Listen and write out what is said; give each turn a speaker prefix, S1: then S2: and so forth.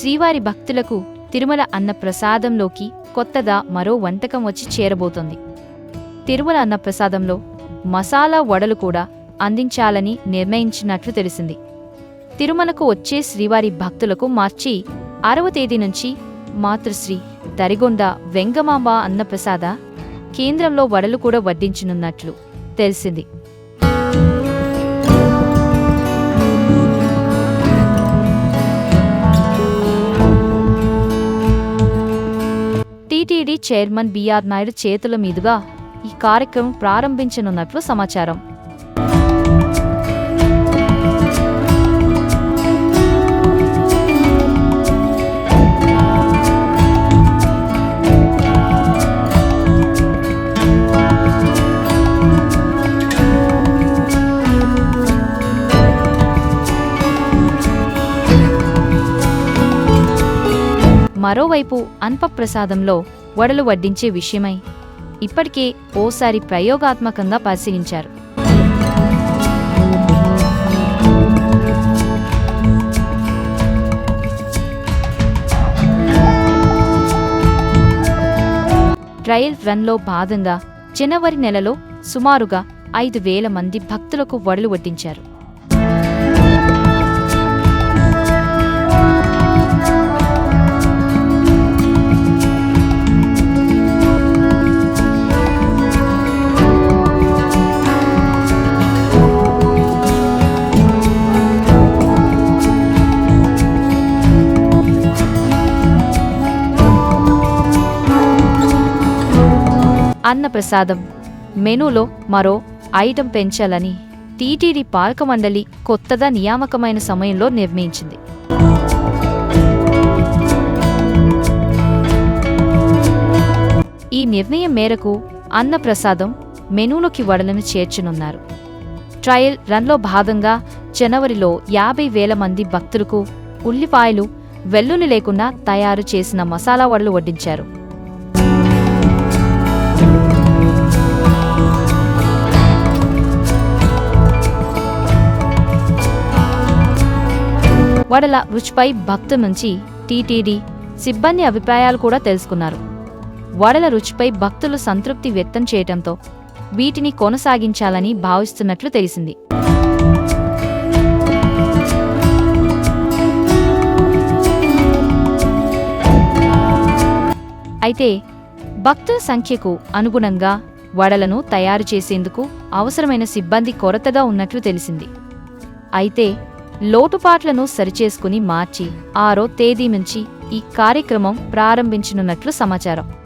S1: శ్రీవారి భక్తులకు తిరుమల అన్న ప్రసాదంలోకి కొత్తగా మరో వంటకం వచ్చి చేరబోతుంది. తిరుమల అన్న ప్రసాదంలో మసాలా వడలు కూడా అందించాలని నిర్ణయించినట్లు తెలిసింది. తిరుమలకు వచ్చే శ్రీవారి భక్తులకు మార్చి ఆరవ తేదీ నుంచి మాతృశ్రీ దరిగొండ వెంగమాంబ అన్నప్రసాద కేంద్రంలో వడలు కూడా వడ్డించనున్నట్లు తెలిసింది. టీటీడీ చైర్మన్ బీఆర్ నాయుడు చేతుల మీదుగా ఈ కార్యక్రమం ప్రారంభించనున్నట్లు సమాచారం. మరోవైపు అన్పప్రసాదంలో వడలు వడ్డించే విషయమై ఇప్పటికే ఓసారి ప్రయోగాత్మకంగా పరిశీలించారు. ట్రయల్ రన్లో భాగంగా జనవరి నెలలో సుమారుగా ఐదు వేల మంది భక్తులకు వడలు వడ్డించారు. అన్నప్రసాదం. మెనూలో మరో ఐటెం పెంచాలని టీటీడీ పాలక మండలి కొత్తగా నియామకమైన సమయంలో నిర్ణయించింది. ఈ నిర్ణయం మేరకు అన్నప్రసాదం మెనూలోకి వడలను చేర్చనున్నారు. ట్రయల్ రన్లో భాగంగా జనవరిలో యాభై వేల మంది భక్తులకు ఉల్లిపాయలు వెల్లుల్లి లేకుండా తయారు చేసిన మసాలా వడలు వడ్డించారు. వడల రుచిపై భక్తు నుంచి టీటీడీ సిబ్బంది అభిప్రాయాలు కూడా తెలుసుకున్నారు. వడల రుచిపై భక్తులు సంతృప్తి వ్యక్తం చేయటంతో వీటిని కొనసాగించాలని భావిస్తున్నట్లు తెలిసింది. అయితే భక్తుల సంఖ్యకు అనుగుణంగా వడలను తయారు చేసేందుకు అవసరమైన సిబ్బంది కొరతగా ఉన్నట్లు తెలిసింది. అయితే లోటుపాట్లను సరిచేసుకుని మార్చి ఆరో తేదీ నుంచి ఈ కార్యక్రమం ప్రారంభించనున్నట్లు సమాచారం.